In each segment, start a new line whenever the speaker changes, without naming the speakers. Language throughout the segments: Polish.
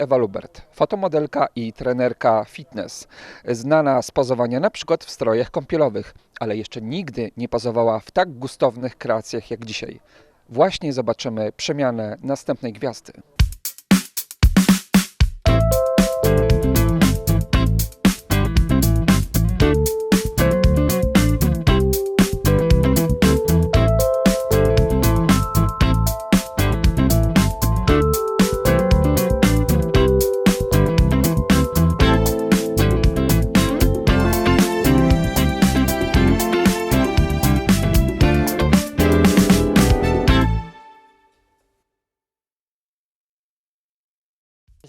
Ewa Lubert, fotomodelka i trenerka fitness, znana z pozowania na przykład w strojach kąpielowych, ale jeszcze nigdy nie pozowała w tak gustownych kreacjach jak dzisiaj. Właśnie zobaczymy przemianę następnej gwiazdy.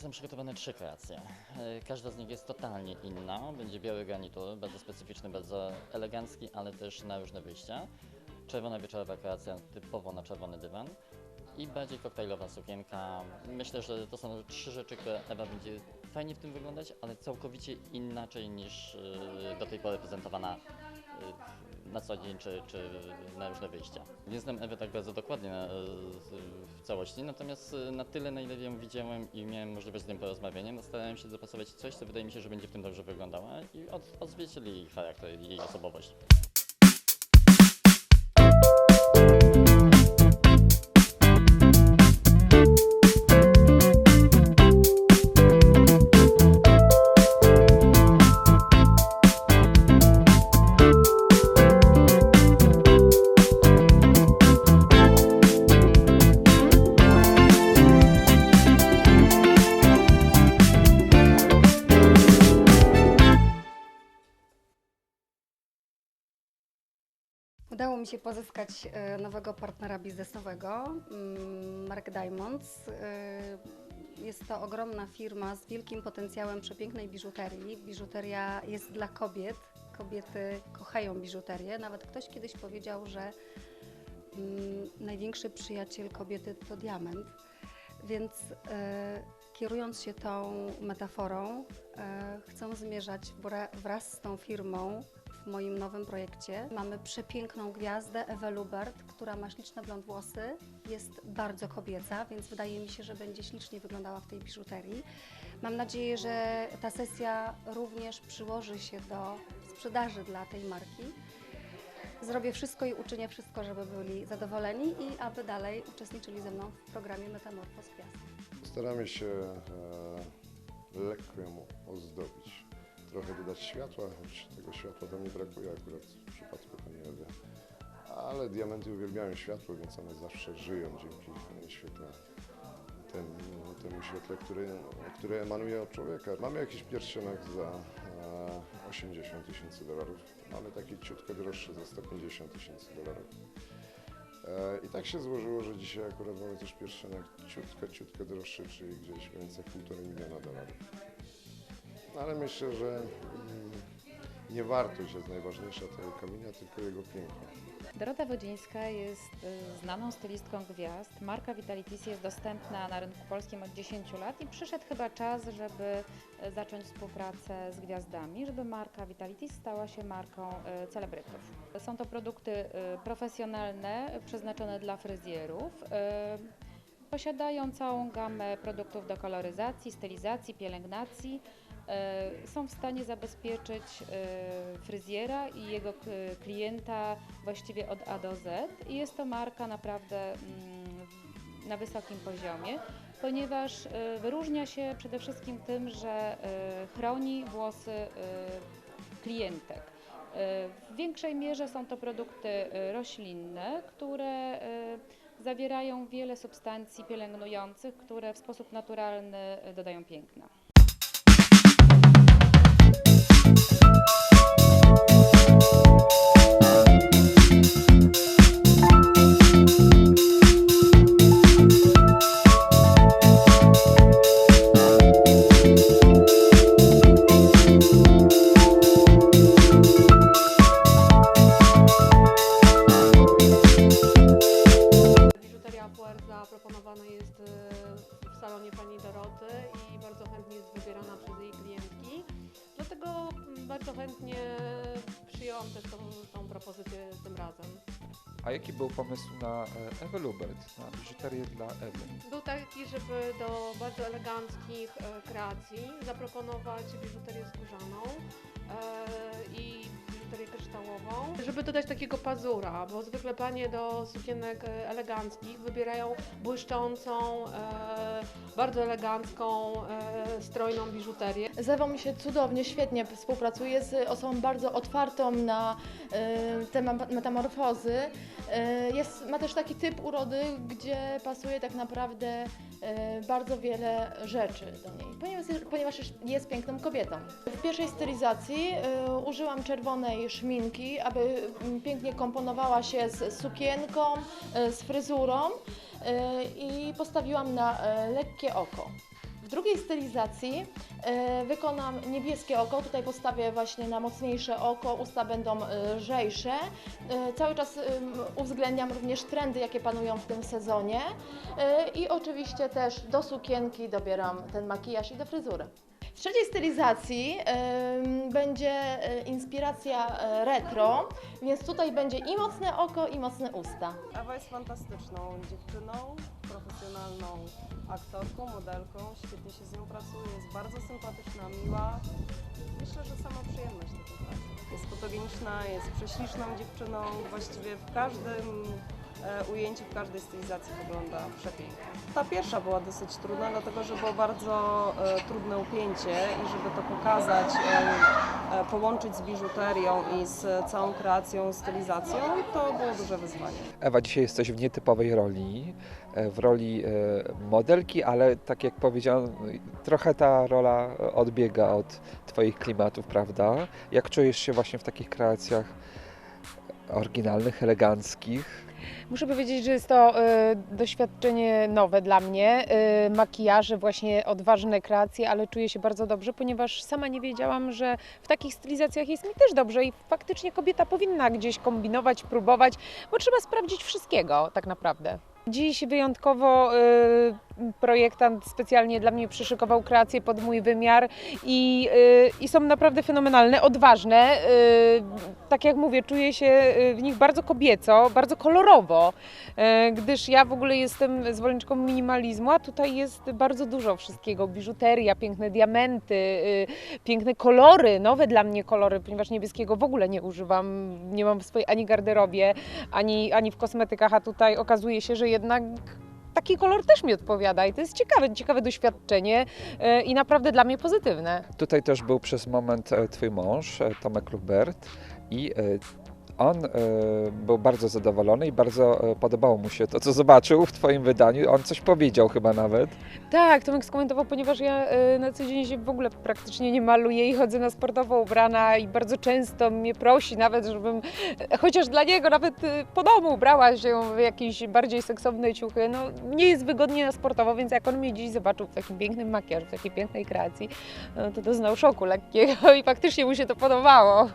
Jestem przygotowany trzy kreacje. E, Każda z nich jest totalnie inna. Będzie biały garnitur, bardzo specyficzny, bardzo elegancki, ale też na różne wyjścia. Czerwona wieczorowa kreacja typowo na czerwony dywan i bardziej koktajlowa sukienka. Myślę, że to są trzy rzeczy, które Ewa będzie fajnie w tym wyglądać, ale całkowicie inaczej niż e, do tej pory prezentowana e, na co dzień czy, czy na różne wyjścia. Nie znam Ewy tak bardzo dokładnie na, w całości, natomiast e, na tyle, na ile ją widziałem i miałem możliwość z nią porozmawiania, no starałem się dopasować coś, co wydaje mi się, że będzie w tym dobrze wyglądała i od, odzwierciedli jej charakter jej osobowość.
Udało mi się pozyskać e, nowego partnera biznesowego, mm, Mark Diamonds. E, Jest to ogromna firma z wielkim potencjałem przepięknej biżuterii. Biżuteria jest dla kobiet. Kobiety kochają biżuterię. Nawet ktoś kiedyś powiedział, że mm, największy przyjaciel kobiety to diament. Więc e, kierując się tą metaforą, chcę zmierzać wra- wraz z tą firmą w moim nowym projekcie. Mamy przepiękną gwiazdę Ewę Lubert, która ma śliczne blond włosy, jest bardzo kobieca, więc wydaje mi się, że będzie ślicznie wyglądała w tej biżuterii. Mam nadzieję, że ta sesja również przyłoży się do sprzedaży dla tej marki. Zrobię wszystko i uczynię wszystko, żeby byli zadowoleni i aby dalej uczestniczyli ze mną w programie Metamorfoz Gwiazd.
Staramy się e, lekko ją ozdobić. Trochę dodać światła, choć tego światła tam nie brakuje akurat w przypadku pani Ewy. Ale diamenty uwielbiają światło, więc one zawsze żyją dzięki e, świetle, tem, temu świetle, które, które emanuje od człowieka. Mamy jakiś pierścionek za e, 80 tysięcy dolarów. Mamy taki ciutko droższy za 150 tysięcy dolarów. E, I tak się złożyło, że dzisiaj akurat mamy też pierścionek ciutko, ciutko droższy, czyli gdzieś w granicach 1,5 miliona dolarów. No, Ale myślę, że mm, nie wartość jest najważniejsza tego kamienia, tylko jego piękno.
Dorota Wodzińska jest y, znaną stylistką gwiazd. Marka Vitalitis jest dostępna na rynku polskim od 10 lat i przyszedł chyba czas, żeby y, zacząć współpracę z gwiazdami, żeby marka Vitalitis stała się marką y, celebrytów. Są to produkty profesjonalne, przeznaczone dla fryzjerów. Posiadają całą gamę produktów do koloryzacji, stylizacji, pielęgnacji. Y, Są w stanie zabezpieczyć y, fryzjera i jego klienta właściwie od A do Z. I jest to marka naprawdę mm, na wysokim poziomie, ponieważ y, wyróżnia się przede wszystkim tym, że chroni włosy klientek. W większej mierze są to produkty roślinne, które zawierają wiele substancji pielęgnujących, które w sposób naturalny dodają piękna.
I bardzo chętnie jest wybierana przez jej klientki. Dlatego mm, bardzo chętnie przyjęłam też tą, tą propozycję tym razem.
A jaki był pomysł na e, Ewę Lubert, na biżuterię dla Ewy?
Był taki, żeby do bardzo eleganckich e, kreacji zaproponować biżuterię skórzaną e, i biżuterię kryształową. Żeby dodać takiego pazura, bo zwykle panie do sukienek eleganckich wybierają błyszczącą, bardzo elegancką, e, strojną biżuterię.
Z Ewą mi się cudownie, świetnie współpracuje, z osobą bardzo otwartą na e, te metamorfozy. E, Jest, ma też taki typ urody, gdzie pasuje tak naprawdę bardzo wiele rzeczy do niej, ponieważ, ponieważ jest piękną kobietą. W pierwszej stylizacji użyłam czerwonej szminki, aby mm, pięknie komponowała się z sukienką, z fryzurą i postawiłam na e, lekkie oko. W drugiej stylizacji e, wykonam niebieskie oko. Tutaj postawię właśnie na mocniejsze oko, usta będą e, lżejsze. E, cały czas uwzględniam również trendy, jakie panują w tym sezonie. E, I oczywiście też do sukienki dobieram ten makijaż i do fryzury. W trzeciej stylizacji em, będzie e, inspiracja e, retro, więc tutaj będzie i mocne oko, i mocne usta.
Ewa jest fantastyczną dziewczyną, profesjonalną aktorką, modelką, świetnie się z nią pracuje, jest bardzo sympatyczna, miła. Myślę, że sama przyjemność tej pracy. Jest fotogeniczna, jest prześliczną dziewczyną, właściwie w każdym e, ujęciu, w każdej stylizacji wygląda przepięknie. Ta pierwsza była dosyć trudna, dlatego że było bardzo e, trudne upięcie i żeby to pokazać, e, połączyć z biżuterią i z całą kreacją, stylizacją, to było duże wyzwanie.
Ewa, dzisiaj jesteś w nietypowej roli, w roli modelki, ale tak jak powiedziałem, trochę ta rola odbiega od Twoich klimatów, prawda? Jak czujesz się właśnie w takich kreacjach oryginalnych, eleganckich?
Muszę powiedzieć, że jest to e, doświadczenie nowe dla mnie. E, makijaże, właśnie odważne kreacje, ale czuję się bardzo dobrze, ponieważ sama nie wiedziałam, że w takich stylizacjach jest mi też dobrze i faktycznie kobieta powinna gdzieś kombinować, próbować, bo trzeba sprawdzić wszystkiego tak naprawdę. Dziś wyjątkowo e, projektant specjalnie dla mnie przyszykował kreacje pod mój wymiar i, e, i są naprawdę fenomenalne, odważne. E, tak jak mówię, czuję się e, w nich bardzo kobieco, bardzo kolorowo, gdyż ja w ogóle jestem zwolenniczką minimalizmu, a tutaj jest bardzo dużo wszystkiego. Biżuteria, piękne diamenty, piękne kolory, nowe dla mnie kolory, ponieważ niebieskiego w ogóle nie używam, nie mam w swojej ani garderobie, ani, ani w kosmetykach, a tutaj okazuje się, że jednak taki kolor też mi odpowiada i to jest ciekawe, ciekawe doświadczenie e, i naprawdę dla mnie pozytywne.
Tutaj też był przez moment e, Twój mąż, e, Tomek Lubert i on e, był bardzo zadowolony i bardzo e, podobało mu się to, co zobaczył w Twoim wydaniu. On coś powiedział chyba nawet.
Tak, Tomek skomentował, ponieważ ja e, na co dzień się w ogóle praktycznie nie maluję i chodzę na sportowo ubrana i bardzo często mnie prosi nawet, żebym chociaż dla niego nawet po domu ubrała się w jakieś bardziej seksowne ciuchy. No nie jest wygodnie na sportowo, więc jak on mnie dziś zobaczył w takim pięknym makijażu, w takiej pięknej kreacji, no, to doznał szoku lekkiego i faktycznie mu się to podobało.